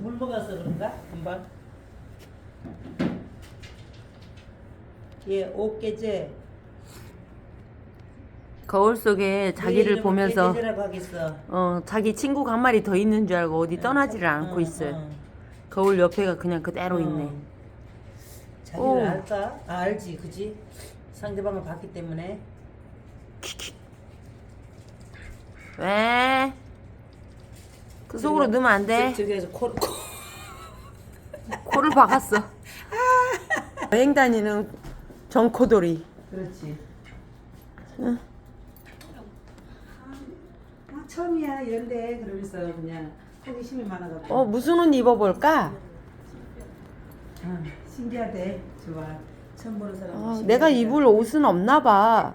물 먹어서 그런가? 금방. 얘 옷개제. 거울 속에 자기를 보면서. 어 자기 친구가 한 마리 더 있는 줄 알고 어디 떠나지를 않고 어, 있어요. 어. 거울 옆에가 그냥 그대로 어. 있네. 자기를 오. 알까? 아, 알지, 그지? 상대방을 봤기 때문에. 왜? 그 속으로 넣으면 안 돼. 저- 저기에서 코, 코. 코를 박았어. 여행 다니는 정코돌이. 그렇지. 아, 처음이야 이런데 그러면서 그냥 호기심이 많아가지고. 어 무슨 옷 입어볼까? 아, 신기하대. 좋아. 처음 보는 사람. 어, 내가 입을 옷은 없나 봐.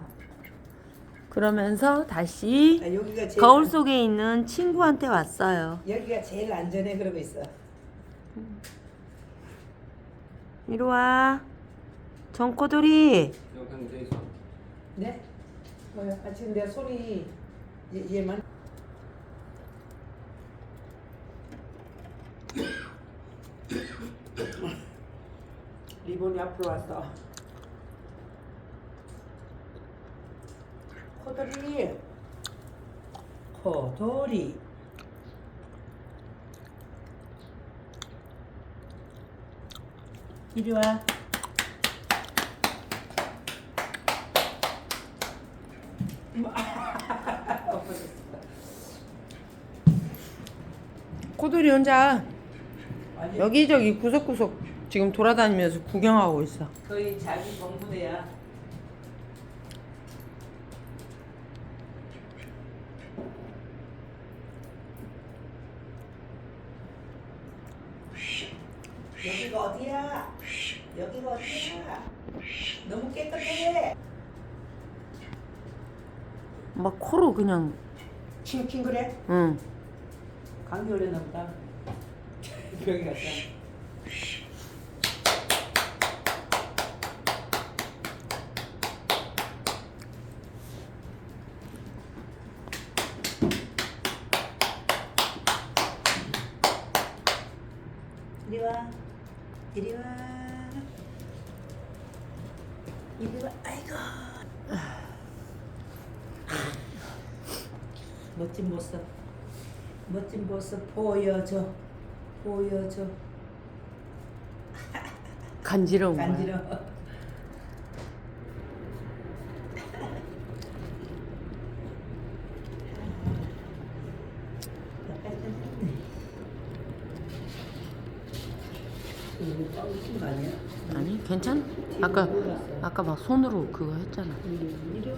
그러면서 다시 아, 여기가 제일 거울 속에 있는 친구한테 왔어요. 여기가 제일 안전해 그러고 있어. 이리 와. 정코돌이. 여기 돼 있어. 네? 뭐야? 아 지금 내 손이 얘, 얘만. 리본이 앞으로 왔어. 코돌이. 코돌이. 이리 와. 코돌이 혼자 여기저기 구석구석 지금 돌아다니면서 구경하고 있어. 거의 자기 공부대야. 여기가 어디야? 여기가 어디야? 너무 깨끗해. 막 코로 그냥 킹킹 그래? 응. 감기 걸렸나 보다. 병이 갔어. 이리 와. 이리 와. 이리 와. 아이고. 멋진 모습. 멋진 모습 보여줘. 보여줘. 간지러운 거야. 간지러워. 이거 빠우신 거 아니 괜찮? 아까 아까 막 손으로 그거 했잖아. 이리 와.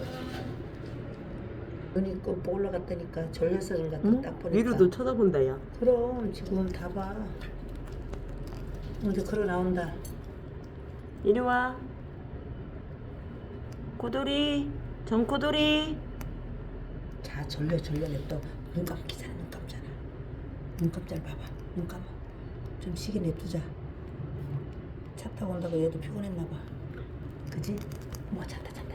눈이 꼭 올라갔다니까 절려서 그런가 응? 딱 보니까 위로도 쳐다본다 야. 그럼 지금 다 봐. 이제 걸어 나온다. 이리 와. 코돌이 정코돌이. 자 절려 절려 냅둬. 눈 감기잖아 눈 감잖아. 눈 감잘 봐봐. 눈 감아. 좀 쉬게 냅두자. 차 타고 온다고 얘도 피곤했나 봐. 그지? 뭐 찼다 찼다.